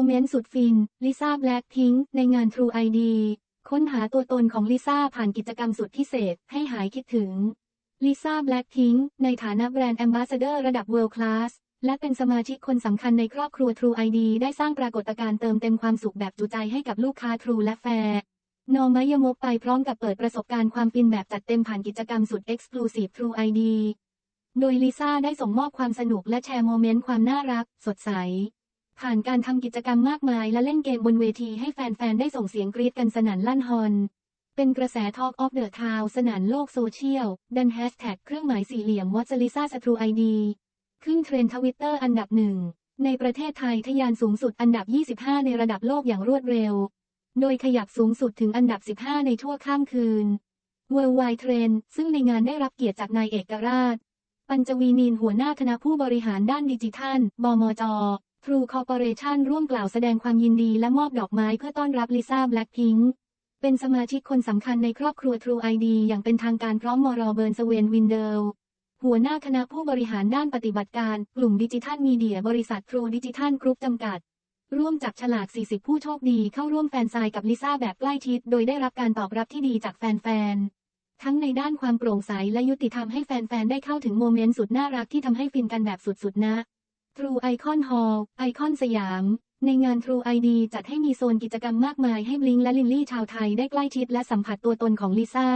มเมนต์สุดฟิน ลิซ่าแบล็คพิงในงาน True ID ค้นหาตัวตนของลิซ่าผ่านกิจกรรมสุดพิเศษให้หายคิดถึง ลิซ่าแบล็คพิงในฐานะแบรนด์แอมบาสเดอร์ระดับ World Class และเป็นสมาชิกคนสำคัญในครอบครัว True ID ได้สร้างปรากฏการณ์เติมเต็มความสุขแบบจุใจให้กับลูกค้า True และแฟร์นอมยมกไปพร้อมกับเปิดประสบการณ์ความฟินแบบจัดเต็มผ่านกิจกรรมสุด Exclusive True ID โดยลิซ่าได้ส่งมอบความสนุกและแชร์โมเมนต์ความน่ารัก สดใส ผ่านการทำกิจกรรมมากมายและเล่นเกมบนเวทีให้แฟน ๆ ได้ส่งเสียงกรี๊ดกันสนั่นลั่นฮอนเป็นกระแส Talk of the Town สนั่นโลกโซเชียล ดันแฮชแท็กเครื่องหมายสี่เหลี่ยมวอตลิซ่าสตรูไอดีขึ้นเทรนด์ทวิตเตอร์อันดับหนึ่ง ในประเทศไทยทะยานสูงสุดอันดับ 25 ในระดับโลกอย่างรวดเร็ว โดยขยับสูงสุดถึงอันดับ 15 ในทั่วข้ามคืน Worldwide Trend ซึ่งในงานได้รับเกียรติจากนายเอกราช ปัญจวีนีนหัวหน้าคณะผู้บริหารด้านดิจิทัล บมจ True Corporation ร่วมกล่าวแสดงความยินดีและมอบดอกไม้เพื่อต้อนรับลิซ่าแบล็คพิงค์เป็นสมาชิกคนสำคัญในครอบครัว True ID อย่างเป็นทางการพร้อมมอรเบิร์นสเวนวินเดลหัวหน้าคณะผู้บริหารด้านปฏิบัติการ กลุ่มดิจิทัลมีเดียบริษัท True Digital Group จำกัด ร่วมจับฉลาก 40 ผู้โชคดีเข้าร่วมแฟนไซน์กับลิซ่าแบบใกล้ชิด โดยได้รับการตอบรับที่ดีจากแฟนๆ ทั้งในด้านความโปร่งใสและยุติธรรมให้แฟนๆ ได้เข้าถึงโมเมนต์สุดน่ารักที่ทำให้ฟินกันแบบสุดๆ นะ True Icon Hall ไอคอนสยาม ในงาน True ID จัดให้มีโซนกิจกรรมมากมายให้บลิงและลิลลี่ชาวไทยได้ใกล้ชิดและสัมผัสตัวตนของลิซ่า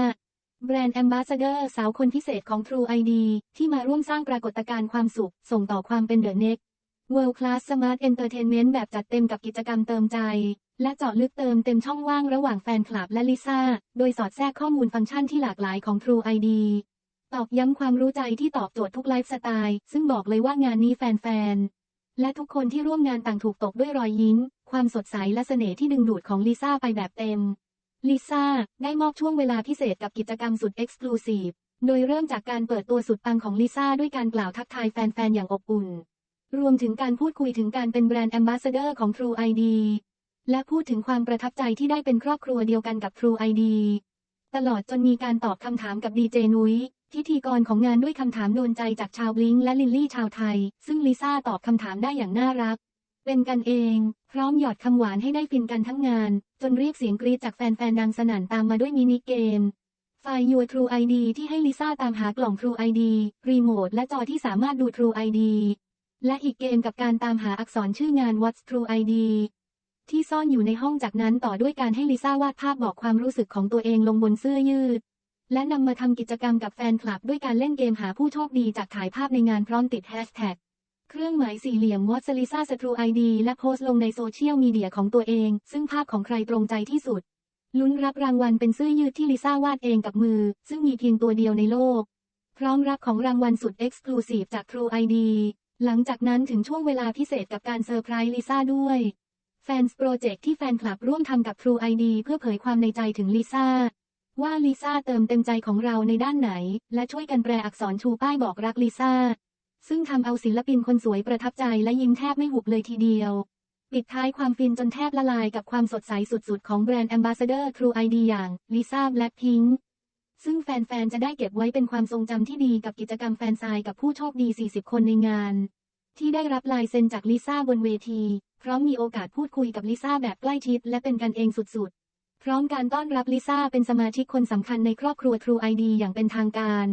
แบรนด์แอมบาสเดอร์สาวคนพิเศษของ True ID ที่มาร่วมสร้างปรากฏการณ์ความสุข ส่งต่อความเป็นเดอะเน็ก World Class Smart Entertainment แบบจัดเต็มกับกิจกรรมเติมใจ และเจาะลึกเติมเต็มช่องว่างระหว่างแฟนคลับและลิซ่า โดยสอดแทรกข้อมูลฟังก์ชันที่หลากหลายของ True ID ตอกย้ำความรู้ใจที่ตอบโจทย์ทุกไลฟ์สไตล์ ซึ่งบอกเลยว่างานนี้แฟนๆ และทุกคนที่ร่วมงานต่างถูกตกด้วยรอยยิ้ม ความสดใสและเสน่ห์ที่ดึงดูดของลิซ่าไปแบบเต็ม ลิซ่าได้มอบช่วงเวลาพิเศษกับกิจกรรมสุดเอ็กซ์คลูซีฟ โดยเริ่มจากการเปิดตัวสุดปังของลิซ่าด้วยการกล่าวทักทายแฟนๆ อย่างอบอุ่น รวมถึงการพูดคุยถึงการเป็นแบรนด์แอมบาสเดอร์ของ True ID และพูดถึงความประทับใจที่ได้เป็นครอบครัวเดียวกันกับ True ID ตลอดจนมีการตอบคำถามกับดีเจนุ้ย พิธีกรของงานด้วยคำถามโดนใจจากชาวบลิงและลิลลี่ชาวไทย ซึ่งลิซ่าตอบคำถามได้อย่างน่ารัก เป็นกันเอง พร้อมหยอดคำหวานให้ได้ฟินกันทั้งงาน จนเรียกเสียงกรี๊ดจากแฟนๆ ดังสนั่นตามมาด้วยมินิเกมไฟล์ Your True ID ที่ให้ลิซ่าตามหากล่อง True ID รีโมทและจอที่สามารถดู True ID และอีกเกมกับการตามหาอักษรชื่องาน What's True ID ที่ซ่อนอยู่ในห้องจากนั้นต่อด้วยการให้ลิซ่าวาดภาพบอกความรู้สึกของตัวเองลงบนเสื้อยืด และนำมาทำกิจกรรมกับแฟนคลับด้วยการเล่นเกมหาผู้โชคดีจากถ่ายภาพในงานพร้อมติดแฮชแท็กเครื่องหมายสี่เหลี่ยมวอตลิซ่าสตรูไอดีและโพสต์ลงในโซเชียลมีเดียของตัวเอง ซึ่งภาพของใครตรงใจที่สุด ลุ้นรับรางวัลเป็นเสื้อยืดที่ลิซ่าวาดเองกับมือ ซึ่งมีเพียงตัวเดียวในโลก พร้อมรับของรางวัลสุดเอ็กซ์คลูซีฟจาก True ID หลังจากนั้นถึงช่วงเวลาพิเศษกับการเซอร์ไพรส์ลิซ่าด้วยแฟนส์โปรเจกต์ที่แฟนคลับร่วมทำกับ True ID เพื่อเผยความในใจถึงลิซ่า ว่าลิซ่าเติมเต็มใจของเราในด้านไหน และช่วยกันแปลอักษรชูป้ายบอกรักลิซ่า ซึ่งทำเอาศิลปินคนสวยประทับใจและยิ้มแทบไม่หุบเลยทีเดียว ปิดท้ายความฟินจนแทบละลายกับความสดใสสุดๆ ของแบรนด์ Ambassador True ID อย่างลิซ่าแบล็คพิงค์ซึ่งแฟนๆ จะได้เก็บไว้เป็นความทรงจำที่ดีกับกิจกรรมแฟนไซน์กับผู้โชคดี 40 คนในงาน ที่ได้รับลายเซ็นจากลิซ่าบนเวที พร้อมมีโอกาสพูดคุยกับลิซ่าแบบใกล้ชิดและเป็นกันเองสุดๆ ร้อมการต้อนรับลิซ่าเป็นสมาชิกคนสำคัญในครอบครัว True ID อย่างเป็นทางการ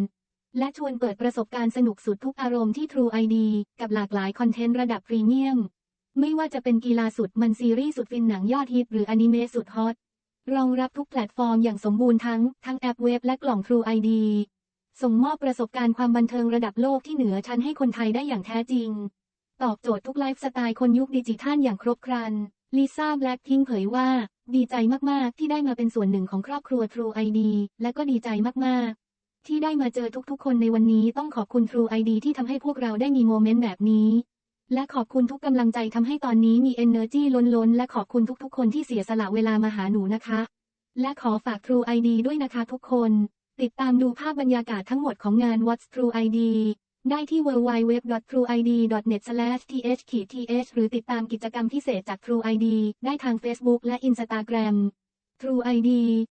และชวนเปิดประสบการณ์สนุกสุดทุกอารมณ์ที่ True ID กับหลากหลายคอนเทนต์ระดับพรีเมียม ไม่ว่าจะเป็นกีฬาสุดมันซีรีส์สุดฟินหนังยอดฮิตหรืออนิเมะสุดฮอตรองรับทุกแพลตฟอร์มอย่างสมบูรณ์ทั้ง ทั้งแอปเว็บและกล่อง True ID ส่งมอบประสบการณ์ความบันเทิงระดับโลกที่เหนือชั้นให้คนไทยได้อย่างแท้จริง ตอบโจทย์ทุกไลฟ์สไตล์คนยุคดิจิทัลอย่างครบครัน ลิซ่าแบล็คพิงเผยว่า ดีใจมากๆ ที่ได้มาเป็นส่วนหนึ่งของครอบครัว True ID และก็ดีใจมากๆ ที่ได้มาเจอทุกๆ คนในวันนี้ต้องขอบคุณ True ID ที่ทำให้พวกเราได้มีโมเมนต์แบบนี้ และขอบคุณทุกกำลังใจทำให้ตอนนี้มี energy ล้นๆ และขอบคุณทุกๆ คนที่เสียสละเวลามาหาหนูนะคะ และขอฝาก True ID ด้วยนะคะทุกคน ติดตามดูภาพบรรยากาศทั้งหมดของงาน What's True ID ได้ที่ www.trueid.net/th-th หรือติดตามกิจกรรมพิเศษจาก True ID ได้ทาง Facebook และ Instagram True ID